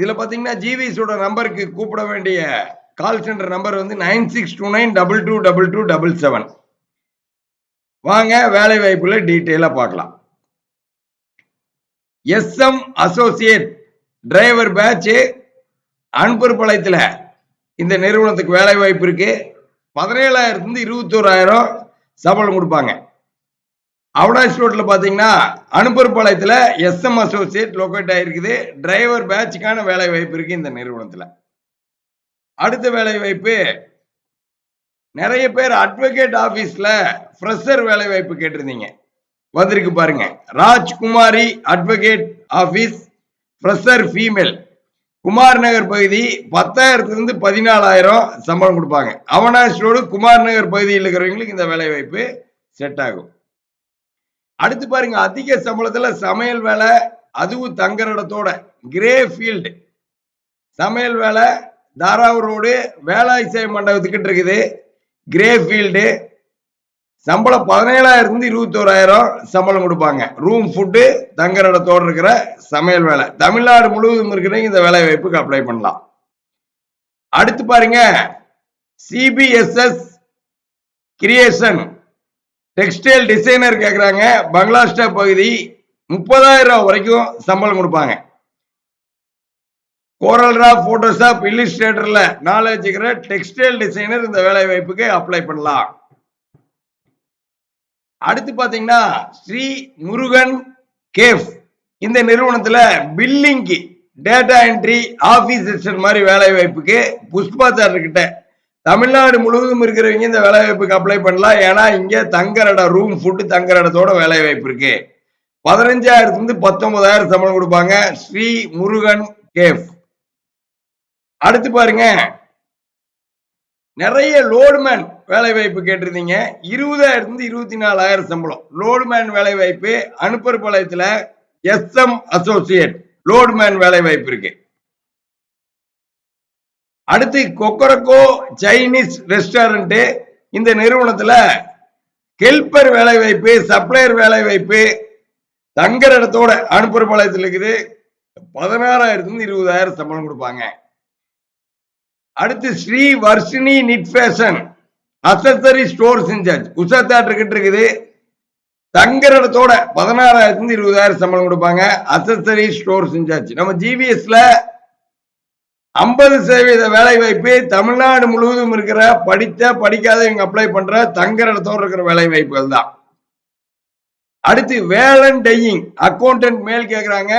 இதுல பாத்தீங்கன்னா ஜிவிஸோட நம்பருக்கு கூப்பிட வேண்டிய கால் சென்டர் நம்பர் வந்து nine six two nine double two double two double seven வாங்க வேலை வாய்ப்புல டீட்டெயிலா பார்க்கலாம். S M associate driver batch அன்பர்பாளையத்தில் இந்த நிறுவனத்துக்கு வேலை வாய்ப்பு இருக்கு. பதினேழாயிரத்துலேருந்து இருபத்தோராயிரம் சம்பளம் கொடுப்பாங்க. அவடாஸ் ரோட்ல பாத்தீங்கன்னா அனுப்பர்பாளையத்தில் எஸ்எம் அசோசியேட் லொக்கேட் ஆயிருக்குது. டிரைவர் பேட்சுக்கான வேலை வாய்ப்பு இருக்கு இந்த நிறுவனத்துல. அடுத்த வேலை வாய்ப்பு நிறைய பேர் அட்வொகேட் ஆபீஸ்ல ஃப்ரெஷர் வேலை வாய்ப்பு கேட்டிருந்தீங்க. வந்திருக்கு பாருங்க. Rajkumari advocate office fresher female Kumar Nagar பகுதி பத்தாயிரத்துலேருந்து பதினாலாயிரம் சம்பளம் கொடுப்பாங்க. அவனாஸ் ரோடு குமார் நகர் பகுதியில் இருக்கிறவங்களுக்கு இந்த வேலை வாய்ப்பு செட் ஆகும். அடுத்து பாருங்க அதிக சம்பளத்துல சமையல் வேலை அதுவும் தங்குற இடத்தோட கிரே ஃபீல்டு சமையல் வேலை தாராவூர் ரோடு சேவை மண்டபத்துக்கிட்ட இருக்குது. கிரே ஃபீல்டு சம்பளம் பதினேழாயிரத்துலேருந்து இருபத்தோராயிரம் சம்பளம் கொடுப்பாங்க. ரூம் ஃபுட்டு தங்குற இடத்தோட இருக்கிற சமையல் வேலை. தமிழ்நாடு முழுவதும் இருக்கிறவங்க இந்த வேலை வாய்ப்புக்கு அப்ளை பண்ணலாம். அடுத்து பாருங்க சிபிஎஸ்எஸ் கிரியேஷன் டெக்ஸ்டைல் டிசைனர் கேட்குறாங்க பங்களாஸ்டா பகுதி முப்பதாயிரம் வரைக்கும் சம்பளம் கொடுப்பாங்க. கோரல்ரா போட்டோஷாப் இல்லிஸ்ட்ரேட்டர்ல நாலேஜ் இருக்கிற டெக்ஸ்டைல் டிசைனர் இந்த வேலை வாய்ப்புக்கு அப்ளை பண்ணலாம். அடுத்து பாத்தீங்கன்னா ஸ்ரீ முருகன் கேஃப். இந்த நிறுவனத்துல பில்லிங்க்கு டேட்டா என்ட்ரி ஆபீஸ் செக்ஷன் மாதிரி வேலை வாய்ப்புக்கு புஷ்பா சார் கிட்ட தமிழ்நாடு முழுவதும் இருக்கிறவங்க இந்த வேலை வாய்ப்புக்கு அப்ளை பண்ணலாம். ஏன்னா இங்க தங்குற இடம் ரூம் ஃபுட்டு தங்குற இடத்தோட வேலை வாய்ப்பு இருக்கு. பதினஞ்சாயிரத்துல இருந்து பத்தொன்பதாயிரம் சம்பளம் கொடுப்பாங்க. ஸ்ரீ முருகன் கேஃப். அடுத்து பாருங்க. நிறைய லோடுமேன் வேலை வாய்ப்பு கேட்டிருந்தீங்க. இருபதாயிரத்துல இருந்து இருபத்தி நாலாயிரம் சம்பளம். லோடுமேன் வேலை வாய்ப்பு எஸ் எஸ்எம் அசோசியேட் லோடுமேன் வேலை வாய்ப்பு இருக்கு. அடுத்து கொக்கரக்கோ சைனீஸ் ரெஸ்டாரண்ட். இந்த நிறுவனத்துல ஹெல்பர் வேலை வாய்ப்பு சப்ளையர் வேலை வாய்ப்பு தங்குற இடத்தோட அனுப்பற்பாளையத்தில் இருக்குது. பதினாறாயிரத்துல இருந்து இருபதாயிரம் சம்பளம் கொடுப்பாங்க. அடுத்து Shri Varshini knit fashion accessory stores in charge Usha theatre கிட்ட இருக்குது. தங்குற இடத்தோட பதினாறாயிரத்துல இருந்து இருபதாயிரம் சம்பளம் கொடுப்பாங்க. அசசரி ஸ்டோர்ஸ் இன்சார்ஜ் நம்ம ஜிவிஎஸ்ல ஐம்பது சதவீத வேலை வாய்ப்பு தமிழ்நாடு முழுவதும் இருக்கிற படித்த படிக்காத இவங்க அப்ளை பண்ற தங்குற இடத்தோடு இருக்கிற வேலை வாய்ப்புகள் தான் அடுத்து வேலன் டையிங் அக்கௌண்டன்ட் மேல் கேக்குறாங்க